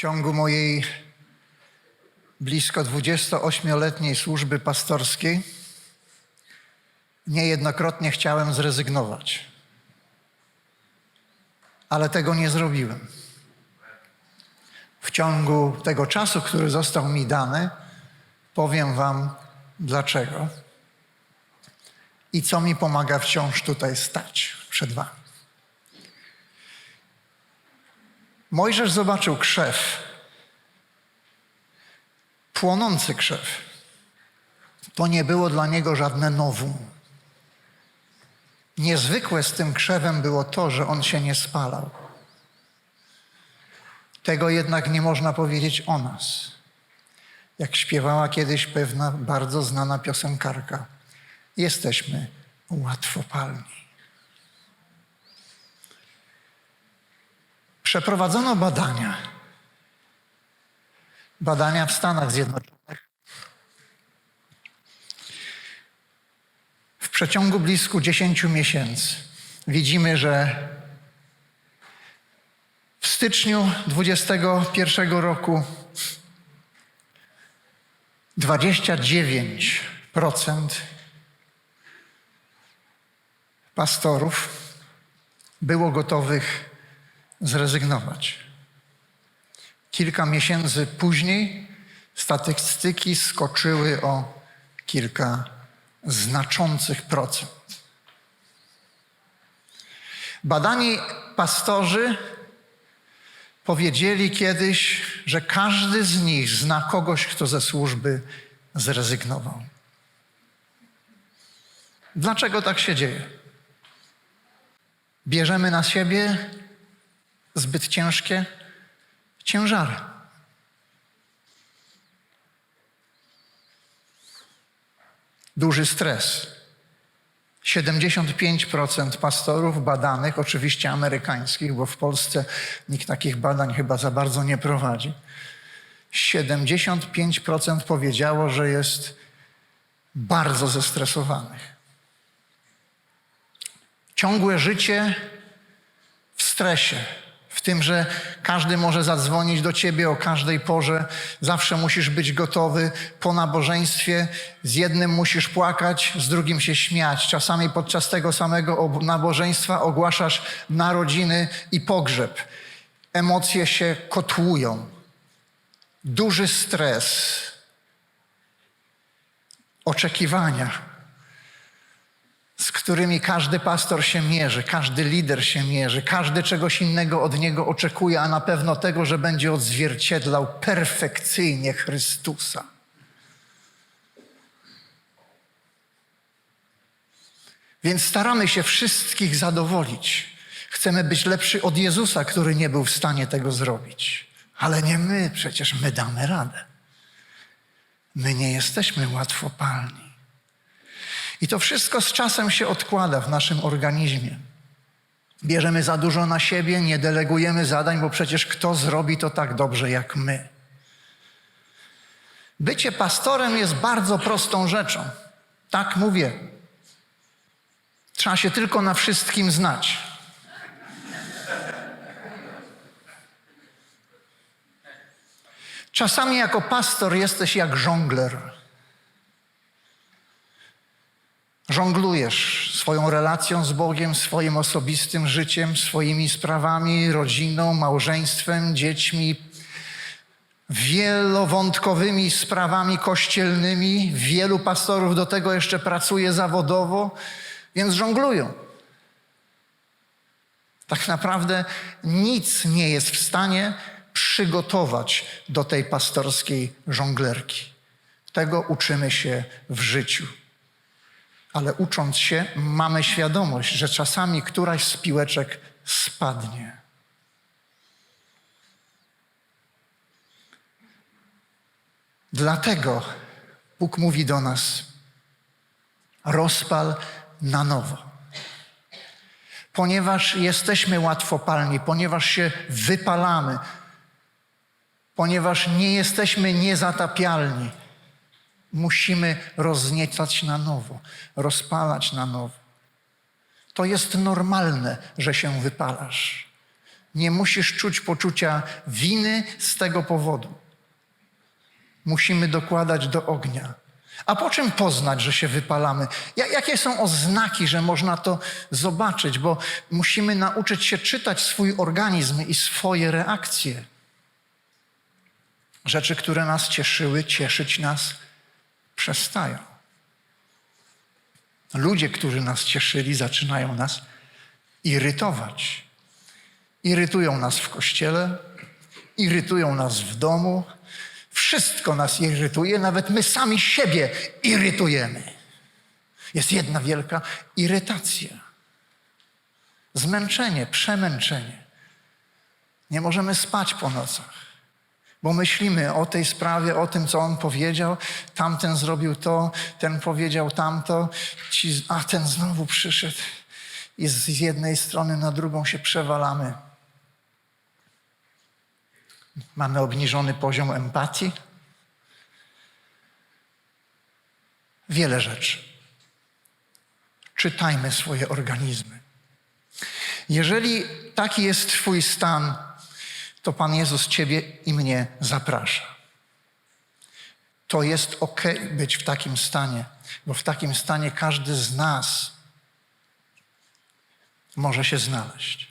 ciągu mojej blisko 28-letniej służby pastorskiej niejednokrotnie chciałem zrezygnować. Ale tego nie zrobiłem. W ciągu tego czasu, który został mi dany, powiem Wam dlaczego i co mi pomaga wciąż tutaj stać przed Wami. Mojżesz zobaczył krzew, płonący krzew. To nie było dla niego żadne nowum. Niezwykłe z tym krzewem było to, że on się nie spalał. Tego jednak nie można powiedzieć o nas. Jak śpiewała kiedyś pewna bardzo znana piosenkarka, jesteśmy łatwopalni. Przeprowadzono badania. Badania w Stanach Zjednoczonych. W przeciągu blisko 10 miesięcy widzimy, że w styczniu 2021 roku 29% pastorów było gotowych zrezygnować. Kilka miesięcy później statystyki skoczyły o kilka znaczących procent. Badani pastorzy powiedzieli kiedyś, że każdy z nich zna kogoś, kto ze służby zrezygnował. Dlaczego tak się dzieje? Bierzemy na siebie zbyt ciężkie ciężary. Duży stres. 75% pastorów badanych, oczywiście amerykańskich, bo w Polsce nikt takich badań chyba za bardzo nie prowadzi. 75% powiedziało, że jest bardzo zestresowanych. Ciągłe życie w stresie, w tym, że każdy może zadzwonić do ciebie o każdej porze, zawsze musisz być gotowy po nabożeństwie. Z jednym musisz płakać, z drugim się śmiać. Czasami podczas tego samego nabożeństwa ogłaszasz narodziny i pogrzeb. Emocje się kotłują. Duży stres, oczekiwania z którymi każdy pastor się mierzy, każdy lider się mierzy, każdy czegoś innego od niego oczekuje, a na pewno tego, że będzie odzwierciedlał perfekcyjnie Chrystusa. Więc staramy się wszystkich zadowolić. Chcemy być lepszy od Jezusa, który nie był w stanie tego zrobić. Ale nie my, przecież my damy radę. My nie jesteśmy łatwopalni. I to wszystko z czasem się odkłada w naszym organizmie. Bierzemy za dużo na siebie, nie delegujemy zadań, bo przecież kto zrobi to tak dobrze jak my? Bycie pastorem jest bardzo prostą rzeczą. Tak mówię. Trzeba się tylko na wszystkim znać. Czasami jako pastor jesteś jak żongler. Żonglujesz swoją relacją z Bogiem, swoim osobistym życiem, swoimi sprawami, rodziną, małżeństwem, dziećmi, wielowątkowymi sprawami kościelnymi. Wielu pastorów do tego jeszcze pracuje zawodowo, więc żonglują. Tak naprawdę nic nie jest w stanie przygotować do tej pastorskiej żonglerki. Tego uczymy się w życiu. Ale ucząc się, mamy świadomość, że czasami któraś z piłeczek spadnie. Dlatego Bóg mówi do nas: rozpal na nowo. Ponieważ jesteśmy łatwopalni, ponieważ się wypalamy, ponieważ nie jesteśmy niezatapialni, musimy rozniecać na nowo, rozpalać na nowo. To jest normalne, że się wypalasz. Nie musisz czuć poczucia winy z tego powodu. Musimy dokładać do ognia. A po czym poznać, że się wypalamy? Ja- Jakie są oznaki, że można to zobaczyć? Bo musimy nauczyć się czytać swój organizm i swoje reakcje. Rzeczy, które nas cieszyły, cieszyć nas przestają. Ludzie, którzy nas cieszyli, zaczynają nas irytować. Irytują nas w kościele, irytują nas w domu. Wszystko nas irytuje, nawet my sami siebie irytujemy. Jest jedna wielka irytacja. Zmęczenie, przemęczenie. Nie możemy spać po nocach, bo myślimy o tej sprawie, o tym, co on powiedział. Tamten zrobił to, ten powiedział tamto, ci, a ten znowu przyszedł. I z jednej strony na drugą się przewalamy. Mamy obniżony poziom empatii. Wiele rzeczy. Czytajmy swoje organizmy. Jeżeli taki jest Twój stan, to Pan Jezus Ciebie i mnie zaprasza. To jest ok być w takim stanie, bo w takim stanie każdy z nas może się znaleźć.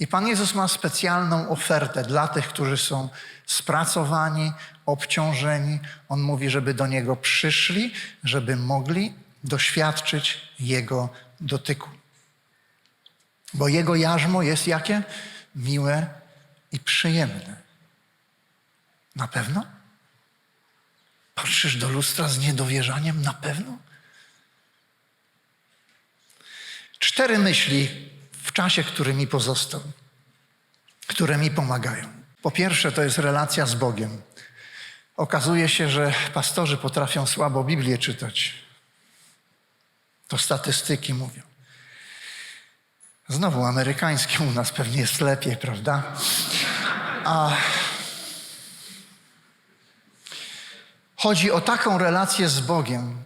I Pan Jezus ma specjalną ofertę dla tych, którzy są spracowani, obciążeni. On mówi, żeby do Niego przyszli, żeby mogli doświadczyć Jego dotyku. Bo Jego jarzmo jest jakie? Miłe i przyjemne. Na pewno? Patrzysz do lustra z niedowierzaniem? Na pewno? Cztery myśli w czasie, który mi pozostał, które mi pomagają. Po pierwsze, to jest relacja z Bogiem. Okazuje się, że pastorzy potrafią słabo Biblię czytać. To statystyki mówią. Znowu amerykańskie u nas pewnie jest lepiej, prawda? A chodzi o taką relację z Bogiem,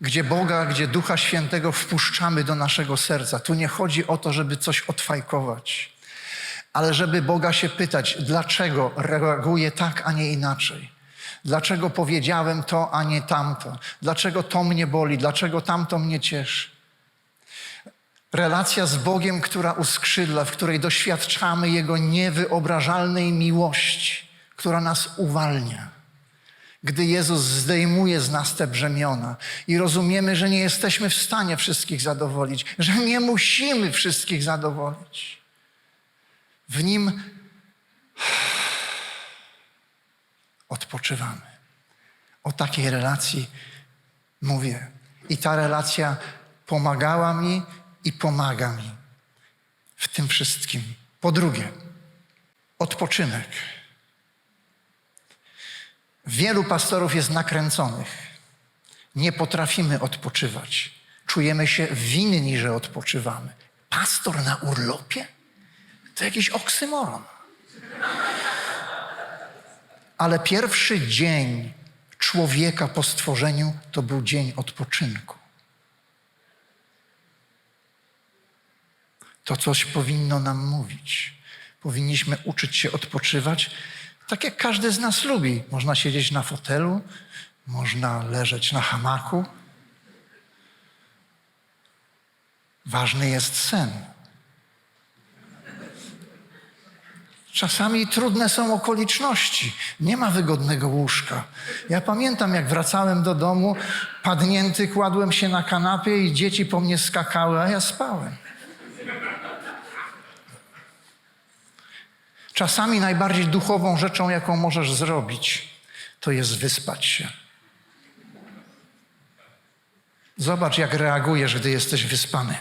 gdzie Boga, gdzie Ducha Świętego wpuszczamy do naszego serca. Tu nie chodzi o to, żeby coś odfajkować, ale żeby Boga się pytać, dlaczego reaguje tak, a nie inaczej. Dlaczego powiedziałem to, a nie tamto? Dlaczego to mnie boli? Dlaczego tamto mnie cieszy? Relacja z Bogiem, która uskrzydla, w której doświadczamy Jego niewyobrażalnej miłości, która nas uwalnia. Gdy Jezus zdejmuje z nas te brzemiona i rozumiemy, że nie jesteśmy w stanie wszystkich zadowolić, że nie musimy wszystkich zadowolić. W Nim odpoczywamy. O takiej relacji mówię. I ta relacja pomagała mi i pomaga mi w tym wszystkim. Po drugie, odpoczynek. Wielu pastorów jest nakręconych. Nie potrafimy odpoczywać. Czujemy się winni, że odpoczywamy. Pastor na urlopie? To jakiś oksymoron. Ale pierwszy dzień człowieka po stworzeniu to był dzień odpoczynku. To coś powinno nam mówić. Powinniśmy uczyć się odpoczywać, tak jak każdy z nas lubi. Można siedzieć na fotelu, można leżeć na hamaku. Ważny jest sen. Czasami trudne są okoliczności. Nie ma wygodnego łóżka. Ja pamiętam, jak wracałem do domu, padnięty, kładłem się na kanapie i dzieci po mnie skakały, a ja spałem. Czasami najbardziej duchową rzeczą, jaką możesz zrobić, to jest wyspać się. Zobacz, jak reagujesz, gdy jesteś wyspany.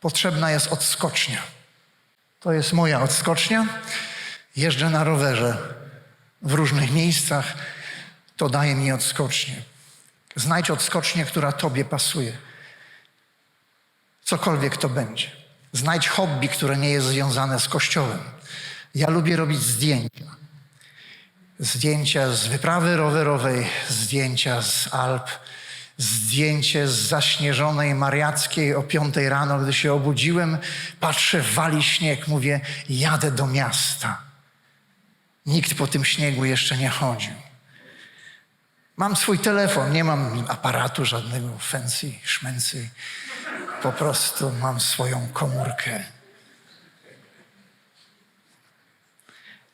Potrzebna jest odskocznia. To jest moja odskocznia. Jeżdżę na rowerze w różnych miejscach. To daje mi odskocznię. Znajdź odskocznię, która Tobie pasuje. Cokolwiek to będzie. Znajdź hobby, które nie jest związane z Kościołem. Ja lubię robić zdjęcia. Zdjęcia z wyprawy rowerowej, zdjęcia z Alp, zdjęcie z zaśnieżonej Mariackiej o piątej rano, gdy się obudziłem, patrzę, wali śnieg, mówię, jadę do miasta. Nikt po tym śniegu jeszcze nie chodził. Mam swój telefon, nie mam aparatu żadnego fancy, szmency. Po prostu mam swoją komórkę.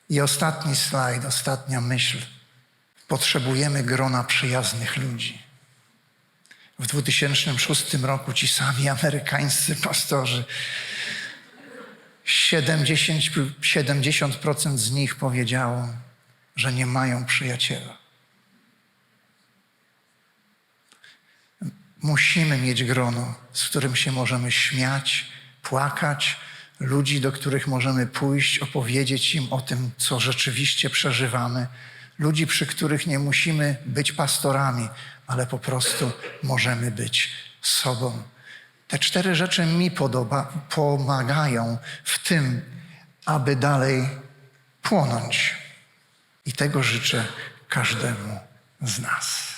I ostatni slajd, ostatnia myśl. Potrzebujemy grona przyjaznych ludzi. W 2006 roku ci sami amerykańscy pastorzy, 70, 70% z nich powiedziało, że nie mają przyjaciela. Musimy mieć grono, z którym się możemy śmiać, płakać, ludzi, do których możemy pójść, opowiedzieć im o tym, co rzeczywiście przeżywamy, ludzi, przy których nie musimy być pastorami, ale po prostu możemy być sobą. Te cztery rzeczy mi podoba, pomagają w tym, aby dalej płonąć. I tego życzę każdemu z nas.